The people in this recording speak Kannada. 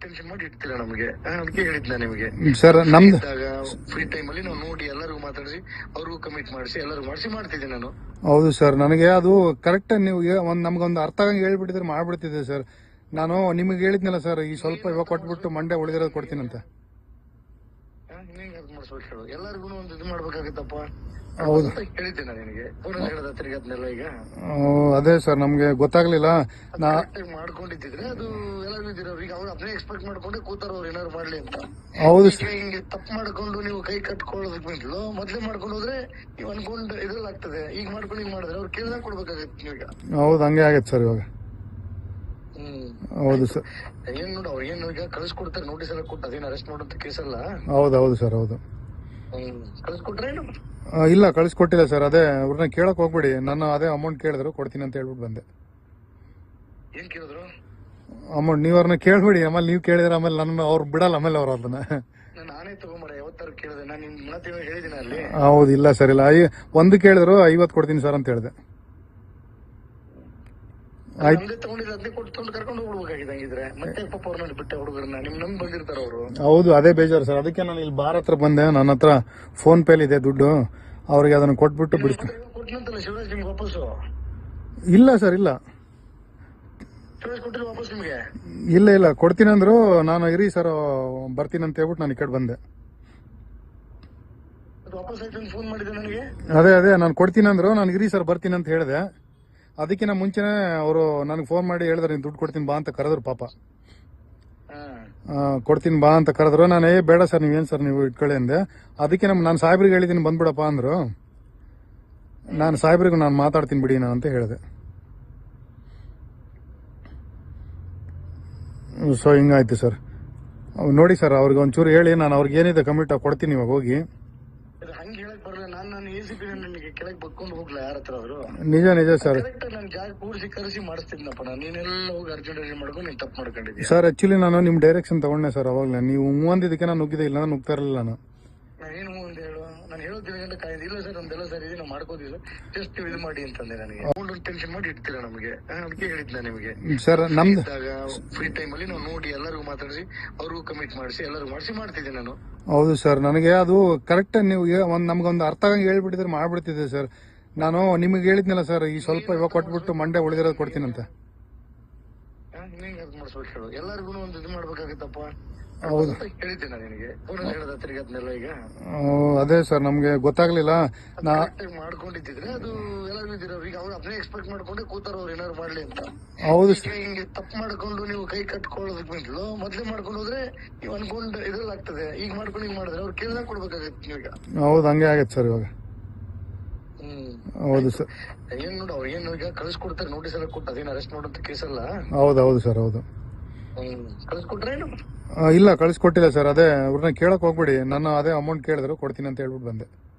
ಟೆನ್ಷನ್ ಮಾಡಿ ಇಡ್ತೀರಾ ನಮಗೆ? ಅದಕ್ಕೆ ಹೇಳಿದ್ನ ನಿಮಗೆ. ಸರ್ ನಮ್ದು ಇದ್ದಾಗ ಫ್ರೀ ಟೈಮ್ ಅಲ್ಲಿ ನಾವು ನೋಡಿ ಎಲ್ಲರಿಗೂ ಮಾತಾಡಿಸಿ ಅವ್ರಿಗೂ ಕಮಿಟ್ ಮಾಡಿಸಿ ಎಲ್ಲರಿಗೂ ಮಾಡಿಸಿ ಮಾಡ್ತಿದ್ದೆ ನಾನು. ಹೌದು ಸರ್. ನನಗೆ ಅದು ಕರೆಕ್ಟ್ ನೀವು ಏ- ಒಂದ್ ನಮ್ಗೊಂದು ಅರ್ಥ ಆಗಂಗೆ ಹೇಳ್ಬಿಟ್ಟಿದ್ರೆ ಮಾಡ್ಬಿಡ್ತಿದ್ದೆ ಸರ್. ನಾನು ನಿಮಗೆ ಹೇಳಿದ್ನಲ್ಲ ಸರ್ ಈ ಸ್ವಲ್ಪ ಇವಾಗ ಕೊಟ್ಬಿಟ್ಟು ಮಂಡೆ ಉಳಿದಿರೋದು ಕೊಡ್ತೀನಂತ. ಹಿಂಗೆ ಅದು ಮಾಡಿಸ್ಬೇಕು ಹೇಳು. ಎಲ್ಲರಿಗೂ ಒಂದು ಇದು ಮಾಡ್ಬೇಕಾಗತ್ತಪ್ಪ. ಹೌದು. ಹೇಳಿದ್ದೆ ನಾನು ನಿನಗೆ. ಫೋನಲ್ಲಿ ಹೇಳದ ತಿರ್ಗಿ ಅದನ್ನೆಲ್ಲ ಈಗ. ಆ, ಅದೇ ಸರ್ ನಮ್ಗೆ ಗೊತ್ತಾಗ್ಲಿಲ್ಲ. ನಾ ಕರೆಕ್ಟಾಗಿ ಮಾಡ್ಕೊಂಡಿದ್ದಿದ್ರೆ ಅದು ಎಲ್ಲರಿಗೂ ಇದ್ದೀರವ್ರು. ಈಗ ಅವ್ರು ಅದನ್ನೇ ಎಕ್ಸ್ಪೆಕ್ಟ್ ಮಾಡ್ಕೊಂಡೆ ಕೂತಾರ ಅವ್ರು ಏನಾದ್ರು ಮಾಡ್ಲಿ ಅಂತ. ಹೌದು ಈಗ ಹಿಂಗೆ ತಪ್ಪು ಮಾಡ್ಕೊಂಡು ನೀವು ಕೈ ಕಟ್ಕೊಳ್ಳೋದಕ್ಕೆ ಬಂದ್ಲು. ಮೊದ್ಲೇ ಮಾಡ್ಕೊಂಡು ಹೋದ್ರೆ ನೀವು ಅನ್ಕೊಂಡ್ ಇದ್ರಲ್ಲಿ ಆಗ್ತದೆ. ಈಗ ಮಾಡ್ಕೊಂಡು ಹಿಂಗ್ ಮಾಡಿದ್ರೆ ಅವ್ರು ಕೇಳ್ದಾಗ ಕೊಡ್ಬೇಕಾಗತ್ತೆ ನೀವೀಗ. ಹೌದು ಹಂಗೆ ಆಗತ್ತೆ ಸರ್ ಇವಾಗ. ಹೌದು ಸರ್. ಏನ್ ನೋಡು ಅವ್ರು ಏನು ಈಗ ಕಳ್ಸ್ಕೊಡ್ತಾರೆ ನೋಟಿಸ್ ಎಲ್ಲ ಕೊಟ್ಟು ಅದೇನು ಅರೆಸ್ಟ್ ಮಾಡುವಂತ ಕೇಸ್ ಅಲ್ಲ? ಹೌದು ಹೌದು ಸರ್ ಹೌದು. ಕಳ್ಸ್ಕೊಟ್ರೇನು ಆ, ಇಲ್ಲ ಕಳಿಸ್ಕೊಟ್ಟಿಲ್ಲ ಸರ್. ಅದೇ ಅವ್ರನ್ನ ಕೇಳಕ್ ಹೋಗ್ಬೇಡಿ. ನಾನು ಅದೇ ಅಮೌಂಟ್ ಕೇಳಿದ್ರು ಕೊಡ್ತೀನಿ ಅಂತ ಹೇಳ್ಬಿಟ್ಟು ಬಂದೆ. ಏನ್ ಕೇಳಿದ್ರು? ಅಮೌಂಟ್ ನೀವು ಅವ್ರನ್ನ ಕೇಳ್ಬೇಡಿ. ಆಮೇಲೆ ನೀವು ಕೇಳಿದ್ರೆ ಆಮೇಲೆ ನನ್ನ ಅವ್ರು ಬಿಡಲ್ಲ ಆಮೇಲೆ ಅವ್ರು ಅದನ್ನ ನಾನ್ ನಾನೇ ತಗೊಂಬರ ಯಾವತ್ತಾರು ಕೇಳಿದೆ. ನಾನು ನಿಮ್ ಮಾತಿನ ಹೇಳಿದಿನ ಅಲ್ಲಿ? ಹೌದು ಇಲ್ಲ ಸರ್ ಇಲ್ಲ. ಐ ಒಂದು ಕೇಳಿದ್ರು ಐವತ್ತು ಕೊಡ್ತೀನಿ ಸರ್ ಅಂತ ಹೇಳಿದೆ ಆಯ್ತು ನಮ್ದೇ ತಗೊಂಡಿದ್ರೆ ಅದನ್ನೇ ಕೊಟ್ಟು ತಗೊಂಡು ಕರ್ಕೊಂಡು ಹೋಗ್ಬೇಕಾಗಿದೆ ಹಂಗಿದ್ರೆ ಮತ್ತೆ ಪಾಪ ಅವ್ರನ್ನ ಬಿಟ್ಟೆ ಹುಡುಗರನ್ನ ನಿಮ್ ನಮ್ ಬಂದಿರ್ತಾರ ಅವರು ಹೌದು ಅದೇ ಬೇಜಾರು ಸರ್. ಅದಕ್ಕೆ ನಾನು ಇಲ್ಲಿ ಬಾರ್ ಹತ್ರ ಬಂದೆ. ನನ್ನ ಹತ್ರ ಫೋನ್ ಪೇಲಿ ಇದೆ ದುಡ್ಡು. ಅವ್ರಿಗೆ ಅದನ್ನು ಕೊಟ್ಬಿಟ್ಟು ಬಿಡಿಸ್ತೀನಿ ಇಲ್ಲ ಸರ್ ಇಲ್ಲ. ಇಲ್ಲ ಇಲ್ಲ. ಕೊಡ್ತೀನಿ ಅಂದ್ರು. ನಾನು ಇರಿ ಸರ್ ಬರ್ತೀನಿ ಅಂತ ಹೇಳ್ಬಿಟ್ಟು ನಾನು ಈ ಕಡೆ ಬಂದೆ. ಅದೇ ಅದೇ. ನಾನು ಕೊಡ್ತೀನಿ ಅಂದ್ರು. ನಾನು ಇರಿ ಸರ್ ಬರ್ತೀನಿ ಅಂತ ಹೇಳಿದೆ. ಅದಕ್ಕಿಂತ ಮುಂಚೆನೆ ಅವರು ನನಗೆ ಫೋನ್ ಮಾಡಿ ಹೇಳಿದ್ರು ನೀನು ದುಡ್ಡು ಕೊಡ್ತೀನಿ ಬಾ ಅಂತ ಕರೆದ್ರು ಪಾಪ. ಕೊಡ್ತೀನಿ ಬಾ ಅಂತ ಕರೆದ್ರು. ನಾನು ಏ ಬೇಡ ಸರ್ ನೀವೇನು ಸರ್ ನೀವು ಇಟ್ಕೊಳ್ಳಿ ಅಂದೆ. ಅದಕ್ಕೆ ನಮ್ಮ ನಾನು ಸಾಹೇಬ್ರಿಗೆ ಹೇಳಿದ್ದೀನಿ ಬಂದ್ಬಿಡಪ್ಪ ಅಂದರು. ನಾನು ಸಾಹೇಬ್ರಿಗೆ ನಾನು ಮಾತಾಡ್ತೀನಿ ಬಿಡಿ ನಾನು ಅಂತ ಹೇಳಿದೆ. ಸೊ ಹಿಂಗಾಯ್ತು ಸರ್. ನೋಡಿ ಸರ್ ಅವ್ರಿಗೆ ಒಂಚೂರು ಹೇಳಿ ನಾನು ಅವ್ರಿಗೆ ಏನಿದೆ ಕಮಿಟ್ ಕೊಡ್ತೀನಿ ಇವಾಗ ಹೋಗಿ ಇದು ಹಂಗೆ ಹೇಳಕ್ ಬರಲ್ಲ ಎ ಸಿ ನನಗೆ ಕೆಳಗೆ ಬಕ್ಕೊಂಡು ಹೋಗ್ಲಾ ಯಾರ ಹತ್ರ ಅವರು? ನಿಜ ನಿಜ ಸರ್. ಕರೆಕ್ಟ್ ನಾನು ಜಾಗ ಕೂರಿಸಿ ಕರೆಸಿ ಮಾಡಿಸ್ತಿದ್ನಪ್ಪ ನಾನು. ನೀನೆಲ್ಲ ಹೋಗಿ ಅರ್ಜೆಂಟ್ ಅರ್ಜೆಂಟ್ ಮಾಡ್ಕೊಂಡು ನೀನ್ ತಪ್ಪು ಮಾಡ್ಕೊಂಡಿದ್ಯಾ? ಸರ್ ಆಕ್ಚುಲಿ ನಾನು ನಿಮ್ಮ ಡೈರೆಕ್ಷನ್ ತಗೊಂಡೆ ಸರ್ ಅವಾಗಲೇ. ನೀವು ಹ್ಞೂ ಅಂದಿದ್ದಕ್ಕೆ ನಾನು ನುಗ್ಗಿದೆ ಇಲ್ಲ ನಾನು ನುಗ್ತಾ ಇರಲಿಲ್ಲ ನಾನು. ಏನು ಅಂತ ಹೇಳು ನಾನು ಹೇಳೋದಿಲ್ಲ ಅಂತ ಕಾಯ್ದು. ಇಲ್ಲ ಸರ್ ನಮ್ದೆಲ್ಲ ಸರ್ ಇದೆ ನಾವು ಮಾಡ್ಕೋದಿಲ್ಲ ಜಸ್ಟ್ ಇದು ಮಾಡಿ ಅಂತಂದೆ ನನಗೆ. ಅಮೌಂಟ್ ಟೆನ್ಷನ್ ಮಾಡಿ ಇಡ್ತೀರಾ ನಮಗೆ? ಅದಕ್ಕೆ ಹೇಳಿದ್ನ ನಿಮಗೆ. ಸರ್ ನಮ್ದು ಇದ್ದಾಗ ಫ್ರೀ ಟೈಮ್ ಅಲ್ಲಿ ನಾವು ನೋಡಿ ಎಲ್ಲರಿಗೂ ಮಾತಾಡಿಸಿ ಅವ್ರಿಗೂ ಕಮಿಟ್ ಮಾಡಿಸಿ ಎಲ್ಲರಿಗೂ ಮಾಡಿಸಿ ಮಾಡ್ತಿದ್ದೆ ನಾನು. ಹೌದು ಸರ್ ನನಗೆ ಅದು ಕರೆಕ್ಟ್ ನೀವು ಒಂದು ನಮ್ಗೆ ನಮ್ಗೊಂದು ಅರ್ಥ ಆಗಂಗೆ ಹೇಳ್ಬಿಟ್ಟಿದ್ರೆ ಮಾಡ್ಬಿಡ್ತಿದ್ದೆ ಸರ್ ನಾನು ನಿಮಗೆ ಹೇಳಿದ್ನಲ್ಲ ಸರ್ ಈ ಸ್ವಲ್ಪ ಇವಾಗ ಕೊಟ್ಬಿಟ್ಟು ಮಂಡೆ ಉಳಿದಿರೋದು ಕೊಡ್ತೀನಂತ. ಹಿಂಗೆ ಮಾಡಿಸ್ಬೇಕು ಹೇಳು. ಎಲ್ಲರಿಗೂ ಒಂದು ಇದು ಮಾಡ್ಬೇಕಾಗತ್ತಪ್ಪ. ಹೌದು. ಹೇಳಿದ್ದೆ ನಾನು ನಿನಗೆ. ಫೋನಲ್ಲಿ ಹೇಳ್ದ ತಿರ್ಗಿ ಅದನ್ನೆಲ್ಲ ಈಗ. ಅದೇ ಸರ್ ನಮ್ಗೆ ಗೊತ್ತಾಗ್ಲಿಲ್ಲ. ನಾ ಕರೆಕ್ಟಾಗಿ ಮಾಡ್ಕೊಂಡಿದ್ದಿದ್ರೆ ಅದು ಎಲ್ಲರಿಗೂ ಇದ್ದೀರವ್ರು ಈಗ ಅವ್ರು ಅದನ್ನೇ ಎಕ್ಸ್ಪೆಕ್ಟ್ ಮಾಡ್ಕೊಂಡೆ ಕೂತಾರ ಅವ್ರು ಏನಾದ್ರು ಮಾಡ್ಲಿ ಅಂತ. ಹೌದು ಈಗ ಹಿಂಗೆ ತಪ್ಪು ಮಾಡ್ಕೊಂಡು ನೀವು ಕೈ ಕಟ್ಕೊಳ್ಳೋದಕ್ಕೆ ಬಂದ್ಲು ಮೊದ್ಲೇ ಮಾಡ್ಕೊಂಡು ಹೋದ್ರೆ ನೀವು ಅನ್ಕೊಂಡು ಇದ್ರಲ್ಲಿ ಆಗ್ತದೆ. ಈಗ ಮಾಡ್ಕೊಂಡು ಹಿಂಗ್ ಮಾಡಿದ್ರೆ ಅವ್ರು ಕೇಳ್ದಾಗ ಕೊಡ್ಬೇಕಾಗತ್ತೆ ನಿಮಗೆ ಹೌದು ಹಂಗೆ ಆಗತ್ತೆ ಸರ್ ಇವಾಗ. ಹ್ಮ್. ಹೌದು ಸರ್. ಏನ್ ನೋಡು ಅವ್ರು ಏನು ಈಗ ಕಳ್ಸ್ಕೊಡ್ತಾರೆ ನೋಟಿಸ್ ಎಲ್ಲ ಕೊಟ್ಟು ಅದೇನು ಅರೆಸ್ಟ್ ಮಾಡುವಂತ ಕೇಸಲ್ಲ. ಹೌದೌದು ಹೌದು ಹೌದು ಸರ್ ಹೌದು. ಇಲ್ಲ, ಕಳಿಸ್ಕೊಟ್ಟಿಲ್ಲ ಸರ್. ಅದೇ, ಅವ್ರನ್ನ ಕೇಳಕ್ ಹೋಗ್ಬೇಡಿ. ನಾನು ಅದೇ ಅಮೌಂಟ್ ಕೇಳಿದ್ರು, ಕೊಡ್ತೀನಿ ಅಂತ ಹೇಳ್ಬಿಟ್ಟು ಬಂದೆ.